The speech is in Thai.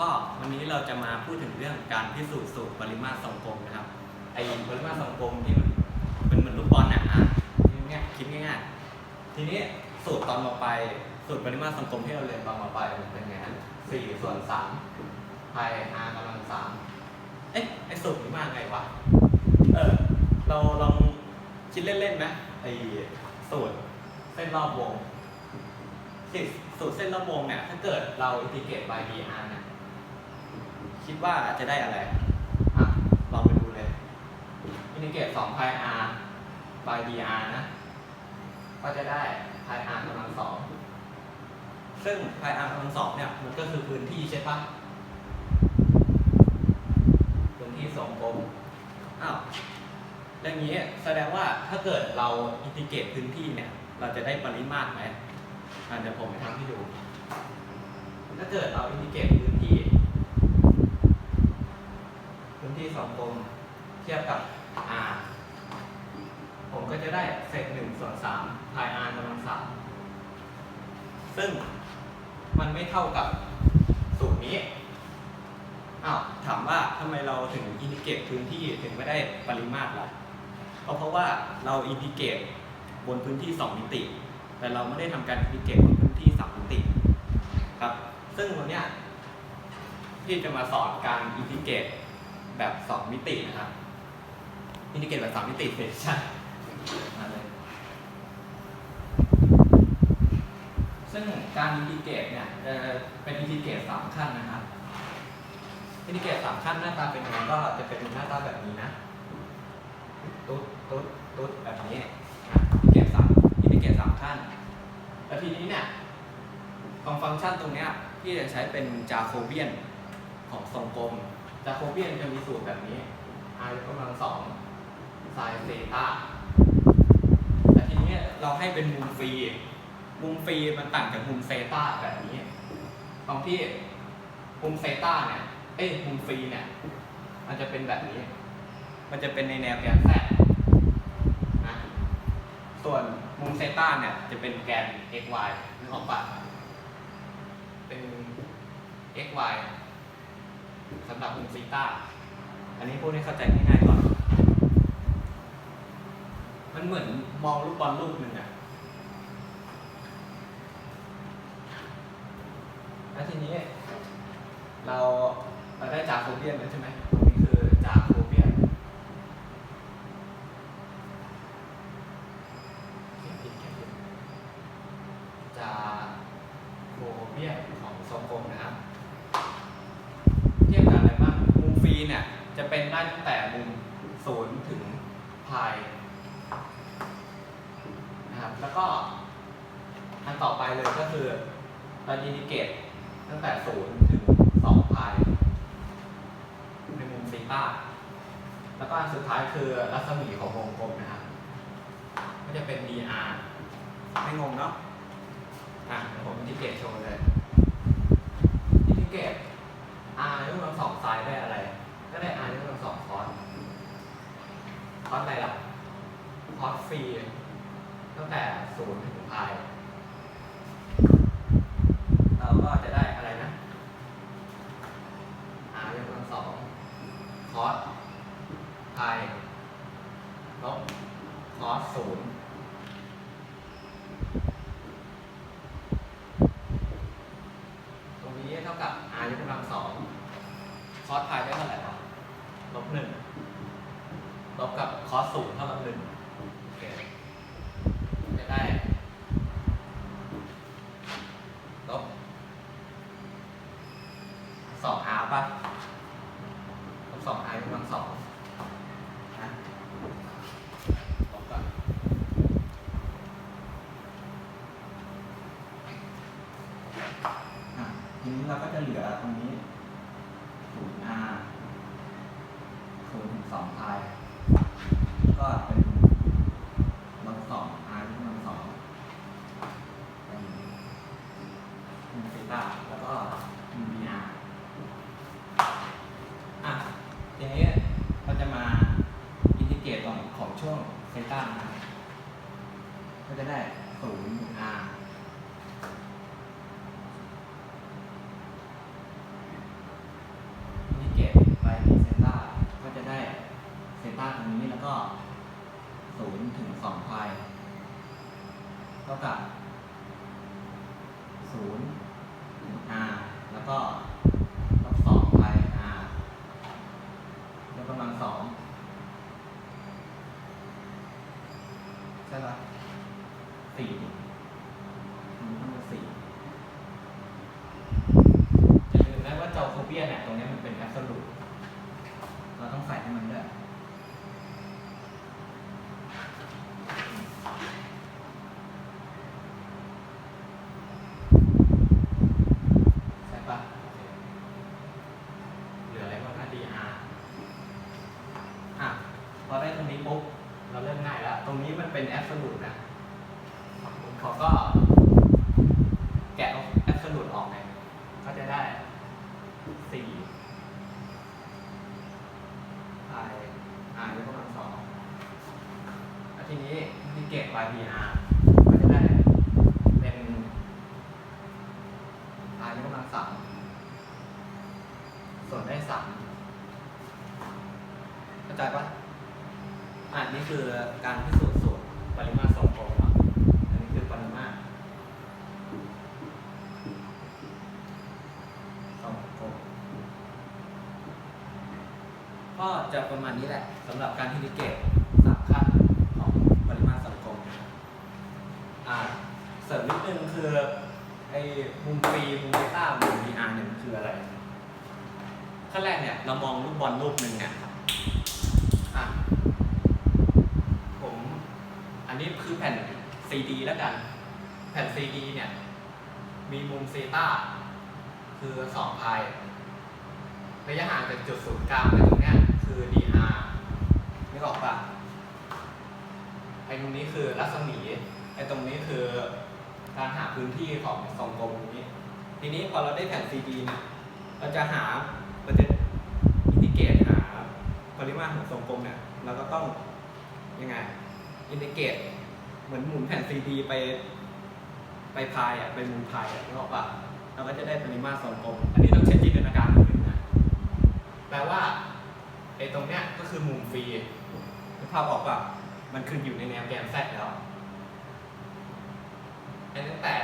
ก็วันนี้เราจะมาพูดถึงเรื่องการพิสูจน์สูตรปริมาตรทรงกลมนะครับไอ้ปริมาตรทรงกลมที่มันเป็นเหมือนลูกบอลน่ะอะเนี่ยคิดง่ายๆทีนี้สูตรตอนมาไปสูตรปริมาตรทรงกลมที่เราเรียนตอนมาไปมันเป็นไงฮะสี่ส่วนสามพาย r กำลังสามเอ๊ะไอ้สูตรนี้มาไงวะเออเราลองคิดเล่นๆไหมไอ้สูตรเส้นรอบวงสิสูตรเส้นรอบวงเนี่ยถ้าเกิดเราอินทิเกรต by dr เนี่ย คิดว่าจะได้อะไรอะลองไปดูเลยอินทิเกรต2 pi r by dr นะ ก็จะได้ pi r กำลังสองซึ่ง pi r กำลังสองเนี่ย มันก็คือพื้นที่ใช่ปะพื้นที่ทรงกลมอ้าวอย่างนี้แสดงว่าถ้าเกิดเราอินทิเกรตพื้นที่เนี่ย เราจะได้ปริมาตรไหมอะเดี๋ยวผมไปทำให้ดู ถ้าเกิดเราอินทิเกรตพื้นที่พื้นที่สองกลมเทียบกับ r ผมก็จะได้เศษหนึ่งส่วนสามพาย r กำลังสามซึ่งมันไม่เท่ากับสูตรนี้อ้าวถามว่าทำไมเราถึงอินทิเกรตพื้นที่ถึงไม่ได้ปริมาตรล่ะก็เพราะว่าเราอินทิเกรตบนพื้นที่ 2 มิติ แต่เราไม่ได้ทำการอินทิเกรตบนพื้นที่ 3 มิติครับ ซึ่งวันนี้ที่จะมาสอนการอินทิเกรตแบบ 2 มิตินะครับ อินทิเกรตแบบ3มิติเฟสชั่นมาเลยซึ่งการอินทิเกรตเนี่ยจะเป็นอินทิเกรตสามขั้นนะครับอินทิเกรตสามขั้นหน้าตาเป็นยังไงก็จะเป็นหน้าตาแบบนี้นะตุ๊ดตุ๊ดตุ๊ดแบบนี้นะอินทิเกรตสามอินทิเกรตสามขั้นแล้วทีนี้เนี่ยของฟังก์ชันตรงเนี้ยที่จะใช้เป็นจาโคเบียนของทรงกลมจาโคเบียนจะมีสูตรแบบนี้ r ยกกำลังสอง ไซน์เซตาแต่ทีนี้เราให้เป็นมุมฟรี มุมฟรีมันต่างจากมุมเซตาแบบนี้ ตรงที่มุมเซตาเนี่ย เอ้ยมุมฟรีเนี่ย มันจะเป็นแบบนี้ มันจะเป็นในแนวแกนแซดนะ ส่วนมุมเซตาเนี่ยจะเป็นแกน x y นึกออกปะเป็น x y สำหรับมุมซีตาอันนี้พูดให้เข้าใจง่ายๆก่อน มันเหมือนมองลูกบอลลูกหนึ่งอะแล้วทีนี้ เราเราได้จากโคเบียนแล้วใช่ไหมตรงนี้คือจากโคเบียนเขียนผิดเขียนผิดจากโคเบียนของทรงกลมนะครับ เทียบกับอะไรบ้างมุมฟรีเนี่ย จะเป็นได้ตั้งแต่มุมศูนย์ถึงพาย ก็อันต่อไปเลยก็คือเราอินดิเกตตั้งแต่ศูนย์ถึงสองพายในมุมซีตาแล้วก็อันสุดท้ายคือรัศมีของวงกลมนะครับ ก็จะเป็น dr ไม่งงเนาะอะผมอินดิเกตโชว์เลย อินดิเกต r ยกกำลังสองไซน์ได้อะไร ก็ได้ r ยกกำลังสองคอสคอสอะไรล่ะ คอสฟรีตั้งแต่ศูนย์ถึงพาย เราก็จะได้อะไรนะ r ยกกำลังสองคอสพายลบคอสศูนย์ตรงนี้เท่า กับ r ยกกำลังสองคอสพายได้เท่าไหร่ครับลบหนึ่งลบกับคอสศูนย์เท่ากับหนึ่งโอเคจะได้ ลบสองอาป่ะลบสองอากำลังสองนะลบก่อนอะ ทีนี้เราก็จะเหลือตรงนี้ศูนย์อาศูนย์ถึงสองพายก็เป็นลบสองอากำลังสองเป็นมุมเซต้าแล้วก็มุมบีอาร์อะทีนี้เราจะมาอินทิเกรตตรงของช่วงเซต้านะก็จะได้ศูนย์อาร์ ก็ศูนย์ถึงสองพายเท่ากับศูนย์ถึง r แล้วก็ลบสองพาย r ยกกำลังสองใช่ปะสี่มันต้องเป็นสี่จะลืมนะว่าเจ้าโคเบียเนี่ย ตรงเนี้ยมันเป็นแอบสูตเราต้องใส่ให้มันด้วย ใช่ปะโอเคเหลืออะไรบ้างนะ dr อะ พอได้ตรงนี้ปุ๊บ เราเริ่มง่ายแล้ว ตรงนี้มันเป็น absolute นะผมขอก็ แกะเอา absolute ออกไงก็จะได้สี่ไอ r ยกกำลังสองแล้วทีนี้ที่เกต y dr ก็จะได้เป็น r ยกกำลังสามส่วนได้สามเข้าใจปะอะนี่คือการพิสูจน์สูตรปริมาตรทรงกลมเนาะอันนี้คือปริมาตรทรงกลม ก็จะประมาณนี้แหละสำหรับการที่นิเกตสามขั้นของปริมาตรทรงกมอ่าเสริมนิดนึงคือไอ้มุมฟรีมุมเบต้ามุม VR เนี่ยมันคืออะไร ขั้นแรกเนี่ยเรามองลูกบอลลูกหนึ่งเนี่ยอะผมอันนี้คือแผ่น CD แล้วกัน แผ่น CD เนี่ย มีมุมเซต้าคือ2พายระยะห่างจากจุดศูนย์กลางไปตรงเนี้ย DR นึกออกปะไอ้ตรงนี้คือรัศมี ไอ้ตรงนี้คือการหาพื้นที่ของทรงกลมนี้ ทีนี้พอเราได้แผ่น CD เนี่ย เราจะหาเราจะอินทิเกรตหาปริมาตรของทรงกลมเนี่ย เราก็ต้องยังไง อินทิเกรตเหมือนหมุนแผ่น CD ไปไปพายอะไปมุมพายอะนึกออกปะเราก็จะได้ปริมาตรทรงกลม อันนี้ต้องใช้จินตนาการนิดนึงนะ แปลว่า ไอ้ตรงเนี้ยก็คือมุมฟรีนึกภาพออกปะมันคืออยู่ในแนวแกน z แล้วอันตั้งแต่